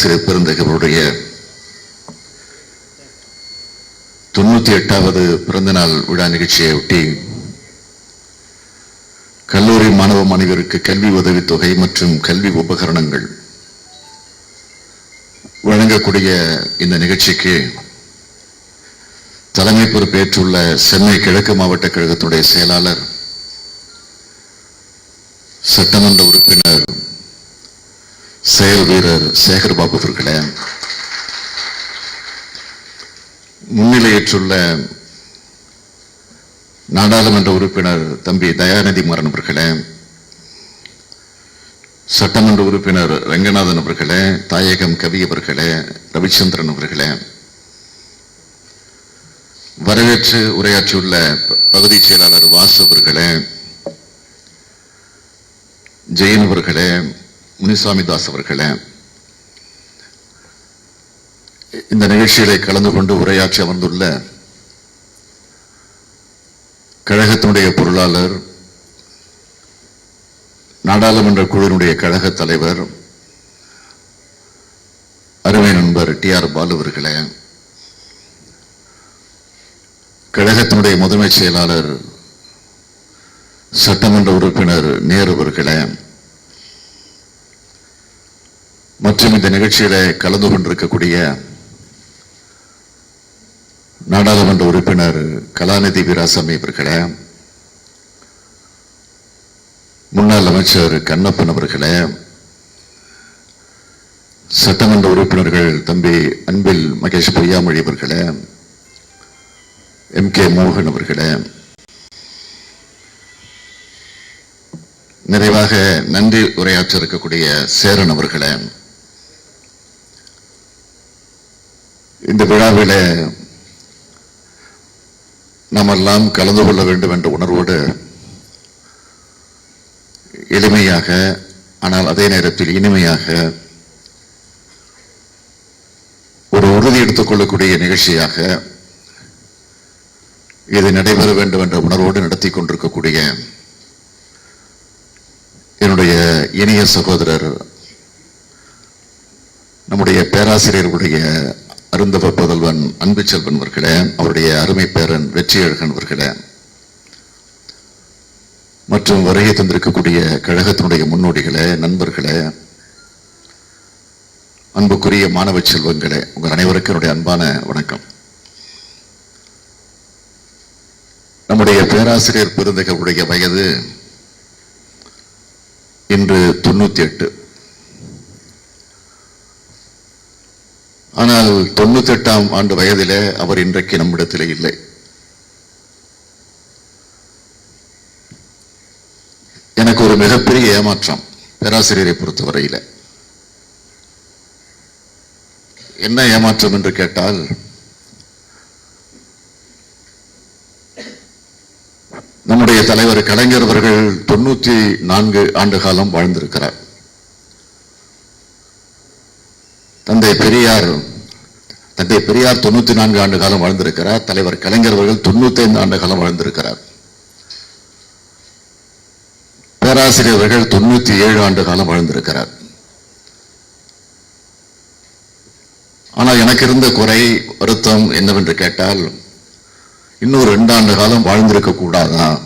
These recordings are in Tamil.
பேராசிரியர் பெருந்தகவருடைய தொண்ணூத்தி எட்டாவது பிறந்தநாள் விழா நிகழ்ச்சியை ஒட்டி கல்லூரி மாணவ மாணவியருக்கு கல்வி உதவித்தொகை மற்றும் கல்வி உபகரணங்கள் வழங்கக்கூடிய இந்த நிகழ்ச்சிக்கு தலைமை பொறுப்பேற்றுள்ள சென்னை கிழக்கு மாவட்ட கழகத்துடைய செயலாளர் சட்டமன்ற உறுப்பினர் செயல் வீரர் சேகர் பாபு அவர்களே முன்னிலையேற்றுள்ள நாடாளுமன்ற உறுப்பினர் தம்பி தயாநிதி மாறன் அவர்களே சட்டமன்ற உறுப்பினர் ரங்கநாதன் அவர்களே தாயகம் கவி அவர்களே ரவிச்சந்திரன் அவர்களே வரவேற்று உரையாற்றியுள்ள பகுதிச் செயலாளர் வாசு அவர்களே ஜெயின் அவர்களே முனிசாமி தாஸ் அவர்களே இந்த நிகழ்ச்சிகளை கலந்து கொண்டு உரையாற்றி அமர்ந்துள்ள கழகத்தினுடைய பொருளாளர் நாடாளுமன்ற குழுவினுடைய கழக தலைவர் அருமை நண்பர் டி ஆர் பாலு அவர்களே கழகத்தினுடைய முதன்மை செயலாளர் சட்டமன்ற உறுப்பினர் நேரு அவர்களே மற்றும் இந்த நிகழ்ச்சியில கலந்து கொண்டிருக்கக்கூடிய நாடாளுமன்ற உறுப்பினர் கலாநிதி வீராசாமி அவர்களே முன்னாள் அமைச்சர் கண்ணப்பன் அவர்களே சட்டமன்ற உறுப்பினர்கள் தம்பி அன்பில் மகேஷ் பொய்யாமொழி அவர்களே எம் கே மோகன் அவர்களே நிறைவாக நன்றி உரையாற்ற இருக்கக்கூடிய சேரன் அவர்களே இந்த விழாவிலே நாமெல்லாம் கலந்து கொள்ள வேண்டும் என்ற உணர்வோடு எளிமையாக ஆனால் அதே நேரத்தில் இனிமையாக ஒரு உறுதி எடுத்துக்கொள்ளக்கூடிய நிகழ்ச்சியாக இது நடைபெற வேண்டும் என்ற உணர்வோடு நடத்தி கொண்டிருக்கக்கூடிய என்னுடைய இனிய சகோதரர் நம்முடைய பேராசிரியர்களுடைய அருந்தவ புதல்வன் அன்பு செல்வன் அவர்களே அவருடைய அருமை பேரன் வெற்றி அழகன் அவர்களே. மற்றும் வருகை தந்திருக்கக்கூடிய கழகத்தினுடைய முன்னோடிகளே நண்பர்களே அன்புக்குரிய மாணவ செல்வங்களே உங்கள் அனைவருக்கும் என்னுடைய அன்பான வணக்கம். நம்முடைய பேராசிரியர் பெருந்தகவுடைய வயது இன்று தொண்ணூத்தி எட்டு. ஆனால் தொண்ணூத்தி எட்டாம் ஆண்டு வயதிலே அவர் இன்றைக்கு நம்மிடத்தில் இல்லை. எனக்கு ஒரு மிகப்பெரிய ஏமாற்றம் பேராசிரியரை பொறுத்தவரையில. என்ன ஏமாற்றம் என்று கேட்டால் நம்முடைய தலைவர் கலைஞர் அவர்கள் தொண்ணூத்தி நான்கு ஆண்டு காலம் வாழ்ந்திருக்கிறார். தந்தை பெரியார் தந்தை பெரியார் தொண்ணூத்தி நான்கு ஆண்டு காலம் வாழ்ந்திருக்கிறார். தலைவர் கலைஞர் அவர்கள் தொண்ணூத்தி ஐந்து ஆண்டு காலம் வாழ்ந்திருக்கிறார். பேராசிரியர் அவர்கள் தொண்ணூத்தி ஏழு ஆண்டு காலம் வாழ்ந்திருக்கிறார். ஆனால் எனக்கு இருந்த குறை வருத்தம் என்னவென்று கேட்டால் இன்னும் ரெண்டு ஆண்டு காலம் வாழ்ந்திருக்க கூடாதான்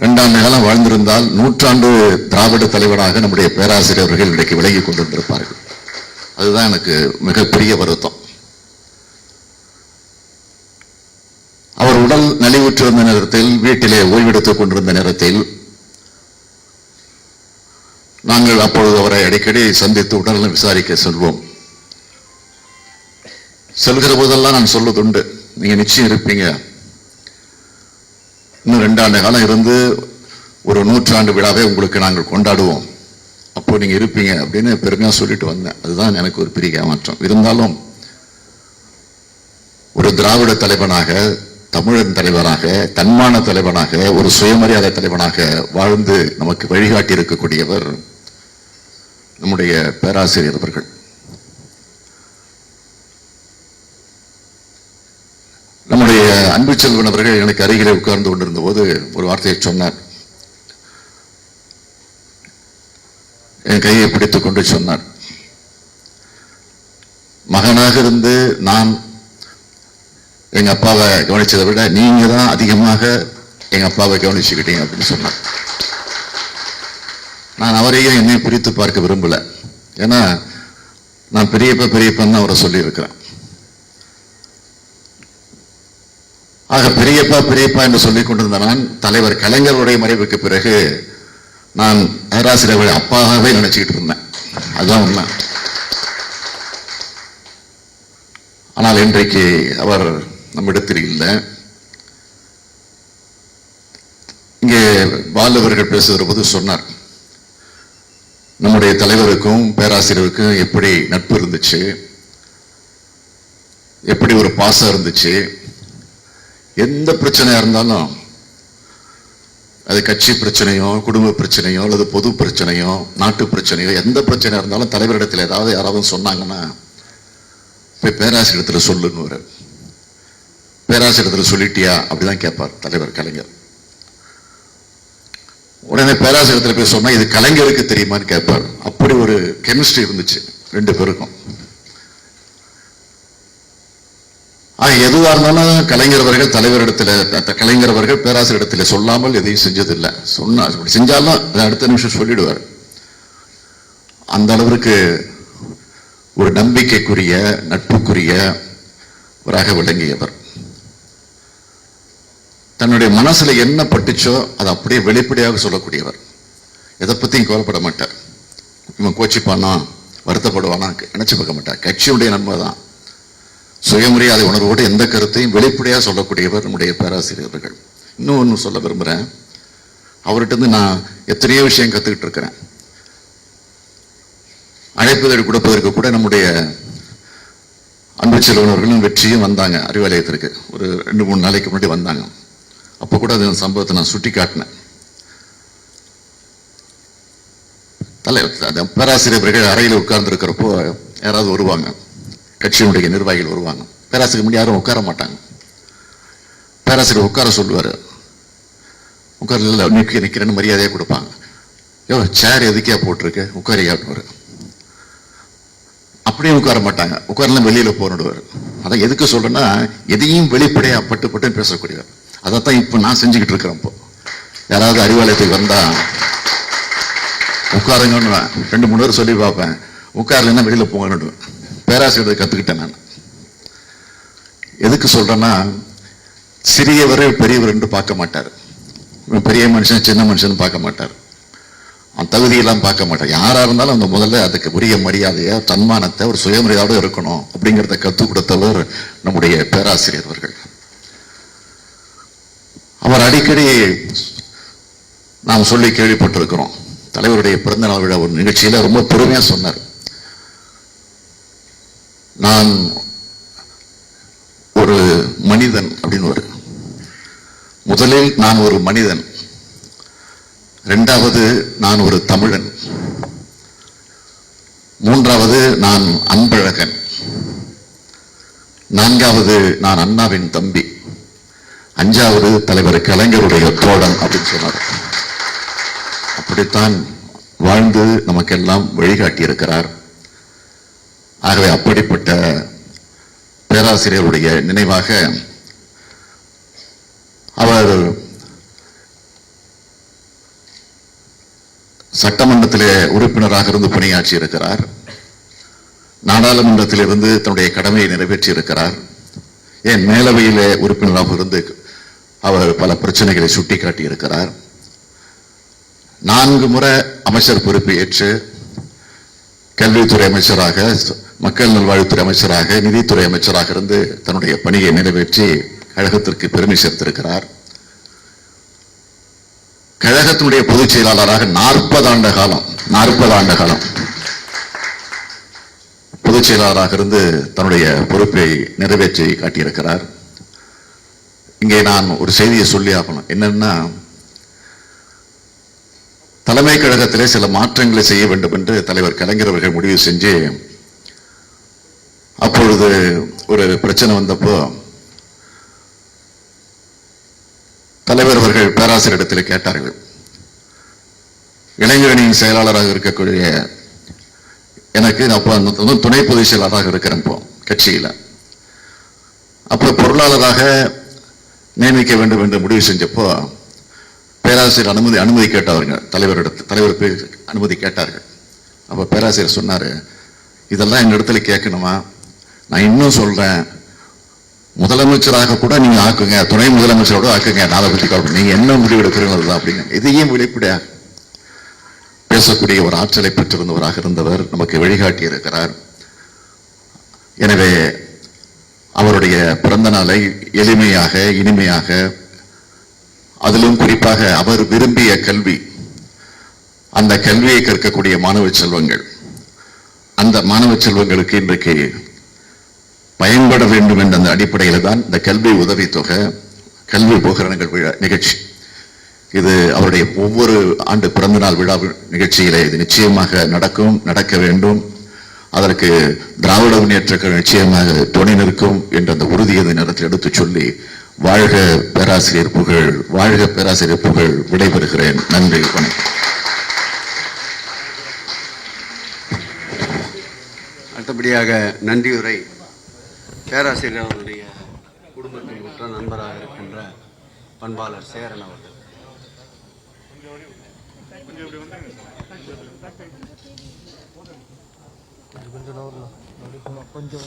இரண்டாம் காலம் வாழ்ந்திருந்தால் நூற்றாண்டு திராவிட தலைவராக நம்முடைய பேராசிரியர்கள் இன்றைக்கு விலகி கொண்டிருந்திருப்பார்கள். அதுதான் எனக்கு மிகப்பெரிய வருத்தம். அவர் உடல் நலிவுற்றிருந்த நேரத்தில் வீட்டிலே ஓய்வெடுத்துக் கொண்டிருந்த நேரத்தில் நாங்கள் அப்பொழுது அவரை அடிக்கடி சந்தித்து உடல்நலம் விசாரிக்க செல்வோம். செல்கிற போதெல்லாம் நான் சொல்வதுண்டு. நீங்க நிச்சயம் இருப்பீங்க. இன்னும் ரெண்டாண்டு காலம் இருந்து ஒரு நூற்றாண்டு விழாவை உங்களுக்கு நாங்கள் கொண்டாடுவோம். அப்போ நீங்கள் இருப்பீங்க அப்படின்னு பெருமையாக சொல்லிட்டு வந்தேன். அதுதான் எனக்கு ஒரு பெரிய ஏமாற்றம். இருந்தாலும் ஒரு திராவிட தலைவனாக தமிழன் தலைவனாக தன்மான தலைவனாக ஒரு சுயமரியாதை தலைவனாக வாழ்ந்து நமக்கு வழிகாட்டி இருக்கக்கூடியவர் நம்முடைய பேராசிரியர் அவர்கள் நம்முடைய அன்பு அவர்கள் எனக்கு அருகிலே உட்கார்ந்து கொண்டிருந்த போது ஒரு வார்த்தையை சொன்னார். என் கையை பிடித்துக் கொண்டு சொன்னார். மகனாக இருந்து நான் எங்க அப்பாவை கவனிச்சதை விட நீங்க தான் அதிகமாக எங்க அப்பாவை கவனிச்சுக்கிட்டீங்க அப்படின்னு சொன்னார். நான் அவரையும் என்னையும் பிரித்து பார்க்க விரும்பல. ஏன்னா நான் பெரியப்பா பெரியப்பன்னு அவரை சொல்லியிருக்கிறேன். ஆக பெரியப்பா பெரியப்பா என்று சொல்லிக் கொண்டிருந்த நான் தலைவர் கலைஞருடைய மறைவுக்கு பிறகு நான் பேராசிரியர்கள் அப்பாகவே நினைச்சுக்கிட்டு இருந்தேன். அதுதான் உண்மை. ஆனால் இன்றைக்கு அவர் நம்மிடத்தில் இல்லை. இங்கே பாலவர்கள் பேசுகிற போது சொன்னார் நம்முடைய தலைவருக்கும் பேராசிரியருக்கும் எப்படி நட்பு இருந்துச்சு? எப்படி ஒரு பாசம் இருந்துச்சு? எந்த பிரச்சனையா இருந்தாலும் அது கட்சி பிரச்சனையோ குடும்ப பிரச்சனையோ அல்லது பொது பிரச்சனையோ நாட்டு பிரச்சனையோ எந்த பிரச்சனையா இருந்தாலும் தலைவரிடத்தில் ஏதாவது யாராவது சொன்னாங்கன்னா போய் பேராசிரியத்தில் சொல்லுன்னு பேராசிரியத்தில் சொல்லிட்டியா? அப்படிதான் கேட்பார் தலைவர் கலைஞர். உடனே பேராசிரியத்தில் போய் சொன்னா இது கலைஞருக்கு தெரியுமான்னு கேட்பார். அப்படி ஒரு கெமிஸ்ட்ரி இருந்துச்சு ரெண்டு பேருக்கும். ஆனால் எதுவாக இருந்தாலும் கலைஞர் அவர்கள் தலைவரிடத்துல த- கலைஞர் அவர்கள் பேராசிரியரிடத்துல சொல்லாமல் எதையும் செஞ்சதில்லை. சொன்னா அப்படி செஞ்சாலும் அதை அடுத்த நிமிஷம் சொல்லிடுவார். அந்த அளவிற்கு ஒரு நம்பிக்கைக்குரிய நட்புக்குரிய வராக விளங்கியவர். தன்னுடைய மனசுல என்ன பட்டுச்சோ அதை அப்படியே வெளிப்படையாக சொல்லக்கூடியவர். எதை பற்றியும் கோலப்பட மாட்டார். இவன் கோச்சிப்பானா வருத்தப்படுவானா நினச்சி பார்க்க மாட்டார். கட்சியுடைய நன்மை தான் சுயமரியாதை உணர்வோடு எந்த கருத்தையும் வெளிப்படையாக சொல்லக்கூடியவர் நம்முடைய பேராசிரியர்கள். இன்னும் ஒன்று சொல்ல விரும்புகிறேன் அவர்கிட்ட நான் எத்தனையோ விஷயம் கற்றுக்கிட்டு இருக்கிறேன். அழைப்புதல் கொடுப்பதற்கு கூட நம்முடைய அன்பு செல்வனர்களும் வெற்றியும் வந்தாங்க அறிவாலயத்திற்கு. ஒரு ரெண்டு மூணு நாளைக்கு முன்னாடி வந்தாங்க. அப்போ கூட அந்த சம்பவத்தை நான் சுட்டி காட்டினேன் தலைவர் அந்த பேராசிரியர்கள் அறையில் உட்கார்ந்துருக்கிறப்போ யாராவது வருவாங்க. கட்சியினுடைய நிர்வாகிகள் வருவாங்க. பேராசிரியர் முன்னாடி யாரும் உட்கார மாட்டாங்க. பேராசிரியர் உட்கார சொல்லுவார். உட்கார இல்லை நிற்க நிற்கிறேன்னு மரியாதையாக கொடுப்பாங்க. யோ சேர் எதுக்கே போட்டிருக்கு? உட்காரியாட்டுவார் அப்படியே உட்கார மாட்டாங்க. உட்காரலாம் வெளியில போனிடுவார் அதான் எதுக்கு சொல்கிறேன்னா எதையும் வெளிப்படையாக பட்டு பட்டு பேசக்கூடியவர். அதைத்தான் இப்போ நான் செஞ்சுக்கிட்டு இருக்கிறேன் இப்போ. யாராவது அறிவாலயத்துக்கு வந்தா உட்காருங்கன்னு ரெண்டு மூணு பேர் சொல்லி பார்ப்பேன். உட்காரலைன்னா வெளியில போங்கன்னு பேராசிரியர் கற்றுக்கிட்டேன் நான். எதுக்கு சொல்கிறேன்னா சிறியவர் பெரியவர் என்று பார்க்க மாட்டார். பெரிய மனுஷன் சின்ன மனுஷன் பார்க்க மாட்டார். அவன் தகுதியெல்லாம் பார்க்க மாட்டான் யாராக இருந்தாலும் அந்த முதல்ல அதுக்கு உரிய மரியாதையை தன்மானத்தை ஒரு சுயமரியாதையோட இருக்கணும் அப்படிங்கிறத கற்றுக் கொடுத்தவர் நம்முடைய பேராசிரியர் அவர்கள். அவர் அடிக்கடி நாம் சொல்லி கேள்விப்பட்டிருக்கிறோம். தலைவருடைய பிறந்த நாள் விழா ஒரு நிகழ்ச்சியில் ரொம்ப பொறுமையாக சொன்னார். நான் ஒரு மனிதன் அப்படின்னு ஒரு முதலில் நான் ஒரு மனிதன். ரெண்டாவது நான் ஒரு தமிழன். மூன்றாவது நான் அன்பழகன். நான்காவது நான் அண்ணாவின் தம்பி. அஞ்சாவது தலைவர் கலைஞருடைய தோழன் அப்படின்னு சொன்னார். அப்படித்தான் வாழ்ந்து நமக்கெல்லாம் வழிகாட்டி இருக்கிறார் ஆகவே அப்படிப்பட்ட பேராசிரியருடைய நினைவாக அவர் சட்டமன்றத்திலே உறுப்பினராக இருந்து பணியாற்றி இருக்கிறார் நாடாளுமன்றத்திலிருந்து தன்னுடைய கடமையை நிறைவேற்றி இருக்கிறார் ஏன் மேலவையிலே உறுப்பினராக இருந்து அவர் பல பிரச்சனைகளை சுட்டிக்காட்டி இருக்கிறார் நான்கு முறை அமைச்சர் பொறுப்பு ஏற்று கல்வித்துறை அமைச்சராக மக்கள் நல்வாழ்வுத்துறை அமைச்சராக நிதித்துறை அமைச்சராக இருந்து தன்னுடைய பணியை நிறைவேற்றி கழகத்திற்கு பெருமை சேர்த்திருக்கிறார். கழகத்தினுடைய பொதுச் செயலாளராக நாற்பது ஆண்ட காலம் நாற்பது ஆண்ட காலம். பொதுச் செயலாளராக இருந்து தன்னுடைய பொறுப்பை நிறைவேற்றி காட்டியிருக்கிறார். இங்கே நான் ஒரு செய்தியை சொல்லி ஆகணும். என்னன்னா தலைமை கழகத்திலே சில மாற்றங்களை செய்ய வேண்டும் என்று தலைவர் கலைஞர் அவர்கள் முடிவு செஞ்சு அப்பொழுது ஒரு பிரச்சனை வந்தப்போ தலைவர் அவர்கள் பேராசிரியரிடத்தில் கேட்டார்கள். இளைஞரணியின் செயலாளராக இருக்கக்கூடிய எனக்கு அப்போ அந்த வந்து துணை பொதுச் செயலாளராக இருக்கிறேன் இப்போ கட்சியில். அப்போ பொருளாளராக நியமிக்க வேண்டும் என்று முடிவு செஞ்சப்போ பேராசிரியர் அனுமதி அனுமதி கேட்டாருங்க தலைவரிடத்து தலைவர் போய் அனுமதி கேட்டார்கள். அப்போ பேராசிரியர் சொன்னார் இதெல்லாம் எங்கள் இடத்துல கேட்கணுமா? நான் இன்னும் சொல்றேன். முதலமைச்சராக கூட நீங்க ஆக்குங்க. துணை முதலமைச்சரோட ஆக்குங்க. நான் அதை கவலை நீங்க என்ன முடிவு எடுக்கிறீங்களா அப்படின்னு இதையும் வெளிப்படையா பேசக்கூடிய ஒரு ஆற்றலை பெற்றிருந்தவராக இருந்தவர் நமக்கு வழிகாட்டி இருக்கிறார். எனவே அவருடைய பிறந்த நாளை எளிமையாக இனிமையாக அதிலும் குறிப்பாக அவர் விரும்பிய கல்வி அந்த கல்வியை கற்கக்கூடிய மாணவ செல்வங்கள் அந்த மாணவ செல்வங்களுக்கு இன்றைக்கு பயன்பட வேண்டும் என்ற அந்த அடிப்படையில் தான் இந்த கல்வி உதவித்தொகை கல்வி உபகரணங்கள் விழா நிகழ்ச்சி. இது அவருடைய ஒவ்வொரு ஆண்டு பிறந்தநாள் விழா நிகழ்ச்சியிலே இது நிச்சயமாக நடக்கும் நடக்க வேண்டும். அதற்கு திராவிட முன்னேற்ற நிச்சயமாக துணை நிற்கும் என்ற அந்த உறுதியை நேரத்தில் எடுத்துச் சொல்லி வாழ்க பேராசிரியர் புகழ் வாழ்க பேராசிரியர் புகழ் விடைபெறுகிறேன். நன்றி வணக்கம். அடுத்தபடியாக நன்றியுரை பேராசிரியர் அவருடைய குடும்பத்தின் உற்ற நண்பராக இருக்கின்ற பண்பாளர் சேரன் அவர்கள் கொஞ்சம்